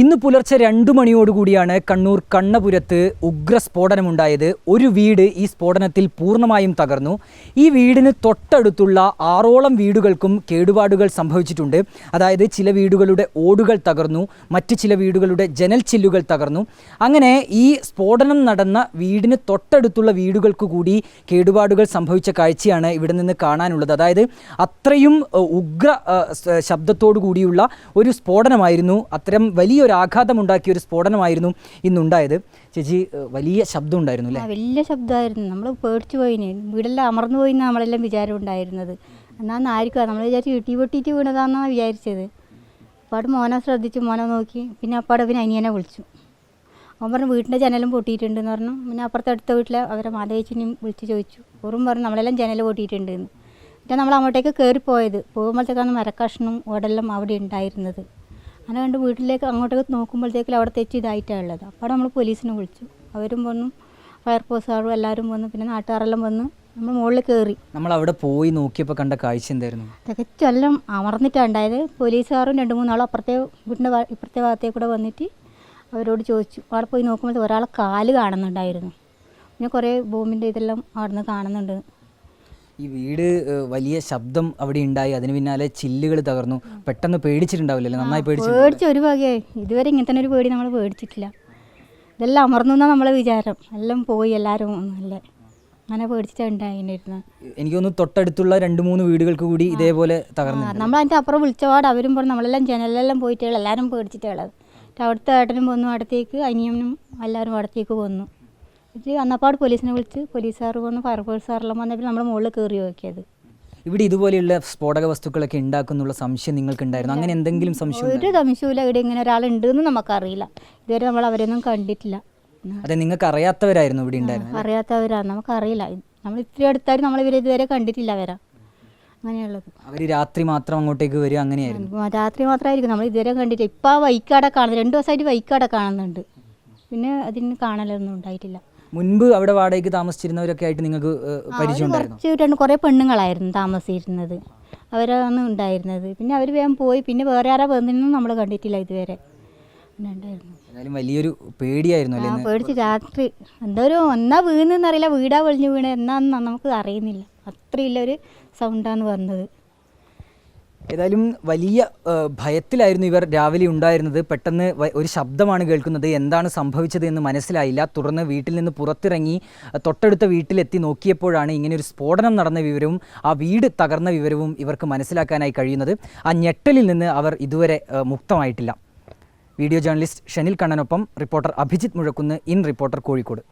ഇന്ന് പുലർച്ചെ രണ്ടു മണിയോടുകൂടിയാണ് കണ്ണൂർ കണ്ണപുരത്ത് ഉഗ്ര ഉഗ്രസ്ഫോടനമുണ്ടായത്. ഒരു വീട് ഈ സ്ഫോടനത്തിൽ പൂർണമായും തകർന്നു. ഈ വീടിന് തൊട്ടടുത്തുള്ള ആറോളം വീടുകൾക്കും കേടുപാടുകൾ സംഭവിച്ചിട്ടുണ്ട്. അതായത് ചില വീടുകളുടെ ഓടുകൾ തകർന്നു മറ്റ് ചില വീടുകളുടെ ജനൽ ചില്ലുകൾ തകർന്നു. അങ്ങനെ ഈ സ്ഫോടനം നടന്ന വീടിന് തൊട്ടടുത്തുള്ള വീടുകൾക്ക് കൂടി കേടുപാടുകൾ സംഭവിച്ച കാഴ്ചയാണ് ഇവിടെ നിന്ന് കാണാനുള്ളത്. അതായത് അത്രയും ഉഗ്ര ശബ്ദത്തോടു കൂടിയുള്ള ഒരു സ്ഫോടനമായിരുന്നു. അത്തരം വലിയൊരു ആഘാതമുണ്ടാക്കിയ ഒരു സ്ഫോടനമായിരുന്നു ഇന്നുണ്ടായത്. ചേച്ചി വലിയ ശബ്ദം ഉണ്ടായിരുന്നു അല്ലേ വലിയ ശബ്ദമായിരുന്നു. നമ്മൾ പേടിച്ചു പോയിന്. വീടെല്ലാം അമർന്നു പോയി നമ്മളെല്ലാം വിചാരം ഉണ്ടായിരുന്നത്. എന്നാന്ന് ആയിരിക്കും നമ്മൾ വിചാരിച്ചു ഇട്ടി പൊട്ടിയിട്ട് വീണതാണെന്നാണ് വിചാരിച്ചത്. അപ്പാട് മോനെ ശ്രദ്ധിച്ചു മോനെ നോക്കി. പിന്നെ അപ്പാട് പിന്നെ അനിയനെ വിളിച്ചു. അവൻ പറഞ്ഞു വീട്ടിന്റെ ജനലും പൊട്ടിയിട്ടുണ്ടെന്ന് പറഞ്ഞു. പിന്നെ അപ്പുറത്തെ അടുത്ത വീട്ടിലെ അവരെ മാതേച്ചിനെയും വിളിച്ച് ചോദിച്ചു. ഓറും പറഞ്ഞു നമ്മളെല്ലാം ജനൽ പൊട്ടിയിട്ടുണ്ടെന്ന്. പിന്നെ നമ്മൾ അങ്ങോട്ടേക്ക് കയറിപ്പോയത് പോകുമ്പോഴത്തേക്കാണ് മരക്കഷ്ണവും ഓടെല്ലാം അവിടെ ഉണ്ടായിരുന്നത്. അങ്ങനെ കണ്ട് വീട്ടിലേക്ക് അങ്ങോട്ടേക്ക് നോക്കുമ്പോഴത്തേക്കും അവിടെ തെറ്റ് ഇതായിട്ടാണ് ഉള്ളത്. അപ്പോൾ നമ്മൾ പോലീസിനെ വിളിച്ചു. അവരും വന്നു. ഫയർഫോഴ്സുകാരും എല്ലാവരും വന്നു. പിന്നെ നാട്ടുകാരെല്ലാം വന്ന് നമ്മൾ മുകളിൽ കയറി. നമ്മൾ അവിടെ പോയി നോക്കിയപ്പോൾ കണ്ട കാഴ്ച എന്തായിരുന്നു? തികച്ചെല്ലാം അമർന്നിട്ടാണ് ഉണ്ടായത്. പോലീസുകാരും രണ്ട് മൂന്നാളും അപ്പുറത്തെ വീടിന്റെ ഇപ്പുറത്തെ ഭാഗത്തേ കൂടെ വന്നിട്ട് അവരോട് ചോദിച്ചു. അവിടെ പോയി നോക്കുമ്പോൾ ഒരാളെ കാൽ കാണുന്നുണ്ടായിരുന്നു. പിന്നെ കുറേ ബോംബിന്റെ ഇതെല്ലാം അവിടെ നിന്ന് കാണുന്നുണ്ട്. ഈ വീട് വലിയ ശബ്ദം അവിടെ ഉണ്ടായി. അതിന് പിന്നാലെ ചില്ലുകൾ തകർന്നു. പെട്ടെന്ന് പേടിച്ചിട്ടുണ്ടാവില്ലല്ലേ? നന്നായി പേടിച്ചു പേടിച്ച് ഒരു വകയായി ഇതുവരെ ഇങ്ങനെ തന്നെ ഒരു പേടി നമ്മൾ പേടിച്ചിട്ടില്ല. ഇതെല്ലാം അമർന്നു എന്നാണ് നമ്മളെ വിചാരം. എല്ലാം പോയി എല്ലാവരും അല്ലേ അങ്ങനെ പേടിച്ചിട്ടുണ്ടായിരുന്നു എനിക്ക് തോന്നുന്നു തൊട്ടടുത്തുള്ള രണ്ട് മൂന്ന് വീടുകൾക്ക് കൂടി ഇതേപോലെ തകർന്നു നമ്മൾ അതിന്റെ അപ്പുറം വിളിച്ചപാട് അവരും പറഞ്ഞു നമ്മളെല്ലാം ജനലെല്ലാം പോയിട്ട് എല്ലാവരും പേടിച്ചിട്ടുള്ളത് അവിടുത്തെ ഏട്ടനും വന്നു അടുത്തേക്ക് അനിയനും എല്ലാവരും അടുത്തേക്ക് വന്നു. ഇത് അന്നപ്പാട് പോലീസിനെ വിളിച്ച് പോലീസുകാർ ഫയർഫോഴ്സ് സാറെല്ലാം വന്നപ്പോൾ നമ്മുടെ മുകളിൽ കയറി നോക്കിയത്. ഇവിടെ ഇതുപോലെയുള്ള സ്ഫോടക വസ്തുക്കളൊക്കെ ഉണ്ടാക്കുന്നുള്ള സംശയം നിങ്ങൾക്ക് നിങ്ങൾക്കുണ്ടായിരുന്നു. അങ്ങനെ എന്തെങ്കിലും സംശയം ഒരു സംശയമില്ല ഇവിടെ ഇങ്ങനെ ഒരാളുണ്ടെന്ന് നമുക്കറിയില്ല. ഇതുവരെ നമ്മൾ അവരൊന്നും കണ്ടിട്ടില്ല. അതെ നിങ്ങൾക്ക് അറിയാത്തവരായിരുന്നു ഇവിടെ ഉണ്ടായിരുന്നു അറിയാത്തവരാണ്. നമുക്കറിയില്ല. നമ്മൾ ഇത്രയും അടുത്തായിട്ട് നമ്മൾ ഇവരെ ഇതുവരെ കണ്ടിട്ടില്ല അവരാ അങ്ങനെയുള്ളത്. അവർ രാത്രി മാത്രം അങ്ങോട്ടേക്ക് വരും അങ്ങനെയായിരുന്നു. രാത്രി മാത്രമായിരിക്കും. നമ്മൾ ഇതുവരെ കണ്ടിട്ടില്ല. ഇപ്പം ആ വൈക്കാടെ കാണുന്നത്. രണ്ട് ദിവസമായിട്ട് വൈക്കാടെ കാണുന്നുണ്ട്. പിന്നെ അതിന് കാണലൊന്നും ഉണ്ടായിട്ടില്ല. മുൻപ് അവിടെ വാടകയ്ക്ക് താമസിച്ചിരുന്നവരൊക്കെ ആയിട്ട് നിങ്ങൾക്ക് പരിചയം ഉണ്ടായിരുന്നു രണ്ട് കുറേ പെണ്ണുങ്ങളായിരുന്നു താമസിച്ചിരുന്നത്. അവരാണ് ഉണ്ടായിരുന്നത്. പിന്നെ അവർ വേഗം പോയി. പിന്നെ വേറെ ആരാ വന്നിരുന്നു നമ്മൾ കണ്ടിട്ടില്ല ഇതുവരെ. വലിയൊരു പേടിയായിരുന്നു അല്ലേ പേടിച്ച് രാത്രി. എന്തോ ഒരു ഒന്നാ വീണെന്നറിയില്ല. വീടാ വെളിഞ്ഞു വീണ്. എന്നാന്ന് നമുക്ക് അറിയുന്നില്ല. അത്രയില്ല ഒരു സൗണ്ടാന്ന് വന്നത്. ഏതായാലും വലിയ ഭയത്തിലായിരുന്നു ഇവർ രാവിലെ ഉണ്ടായിരുന്നത്. പെട്ടെന്ന് ഒരു ശബ്ദമാണ് കേൾക്കുന്നത്. എന്താണ് സംഭവിച്ചത് എന്ന് മനസ്സിലായില്ല. തുടർന്ന് വീട്ടിൽ നിന്ന് പുറത്തിറങ്ങി തൊട്ടടുത്ത വീട്ടിലെത്തി നോക്കിയപ്പോഴാണ് ഇങ്ങനെ ഒരു സ്ഫോടനം നടന്ന വിവരവും ആ വീട് തകർന്ന വിവരവും ഇവർക്ക് മനസ്സിലാക്കാനായി കഴിയുന്നത്. ആ ഞെട്ടലിൽ നിന്ന് അവർ ഇതുവരെ മുക്തമായിട്ടില്ല. Video journalist Shanil കണ്ണനൊപ്പം reporter Abhijith Muzhakkunnu. In reporter Kozhikode.